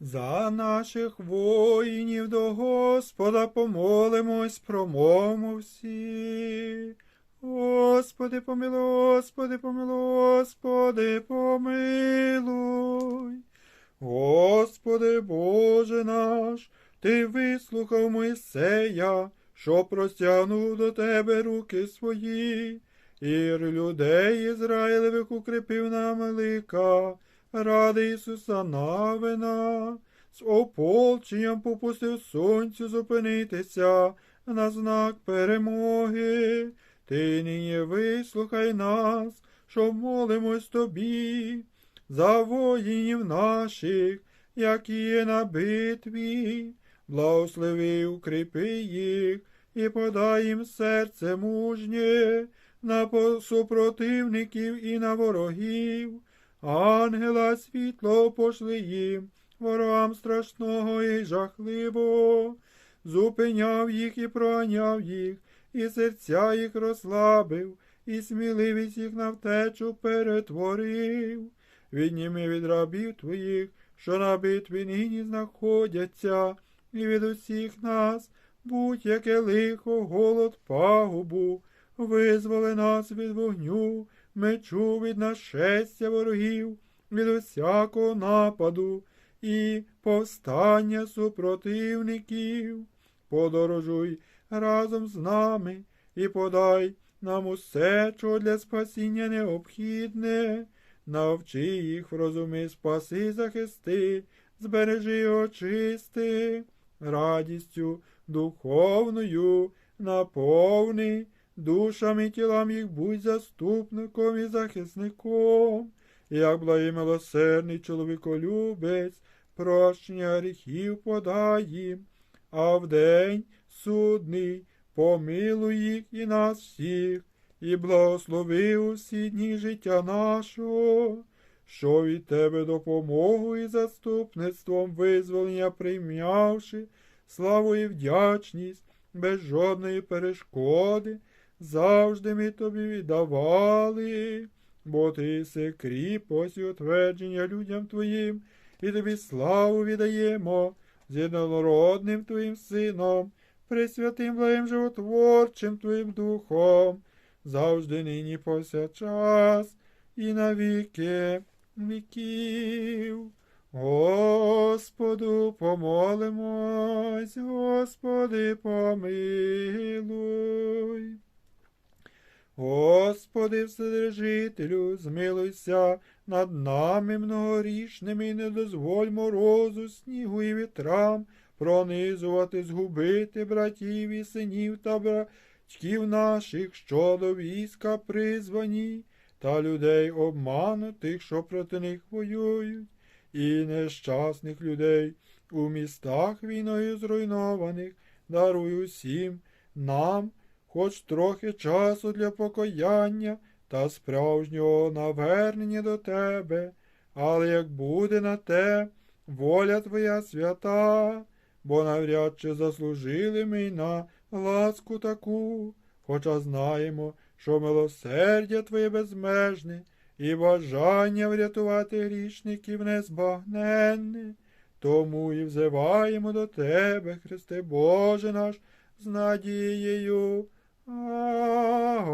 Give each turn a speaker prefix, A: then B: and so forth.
A: За наших воїнів до Господа помолимось, промовмо всі. Господи, помилуй, Господи, помилуй, Господи, помилуй. Господи Боже наш, Ти вислухав Мойсея, що простягнув до Тебе руки свої, і людей Ізраїлевих укріпив на велика, ради Ісуса Навина, з ополченням попустив сонцю зупинитися на знак перемоги. Ти нині вислухай нас, що молимось тобі, за воїнів наших, які є на битві, благослови, укріпи їх і подай їм серце мужнє на супротивників і на ворогів. Ангела світло пошли їм, ворогам страшного і жахливого, зупиняв їх і проганяв їх, і серця їх розслабив, і сміливість їх на втечу перетворив. Відніми від рабів твоїх, що на битві нині знаходяться, і від усіх нас будь-яке лихо, голод, пагубу, визволи нас від вогню, мечу від нашестя ворогів, від усякого нападу і повстання супротивників. Подорожуй разом з нами і подай нам усе, що для спасіння необхідне. Навчи їх в розумі спаси, захисти, збережи очисти, радістю духовною наповни, душами і тілам їх будь заступником і захисником, як благий милосердний чоловіколюбець, прощення гріхів подай їм, а в день судний помилуй їх і нас всіх, і благослови усі дні життя нашого, що від тебе допомогу і заступництвом визволення прийнявши, славу і вдячність, без жодної перешкоди, завжди ми тобі віддавали, бо ти си кріпость і утвердження людям твоїм, і тобі славу віддаємо з єдинородним твоїм сином, пресвятим благим животворчим твоїм духом, завжди нині повсякчас і на віки віків. Господу помолимось, Господи помилуй. Господи, Вседержителю, змилуйся над нами многорічними, не дозволь морозу, снігу і вітрам пронизувати, згубити братів і синів та батьків наших, що до війська призвані, та людей обманутих, що проти них воюють, і нещасних людей у містах війною зруйнованих, даруй усім нам хоч трохи часу для покаяння та справжнього навернення до тебе, але як буде на те воля твоя свята, бо навряд чи заслужили ми на ласку таку, хоча знаємо, що милосердя твоє безмежне і бажання врятувати грішників незбагненне. Тому і взиваємо до тебе, Христе Боже наш, з надією. Amen.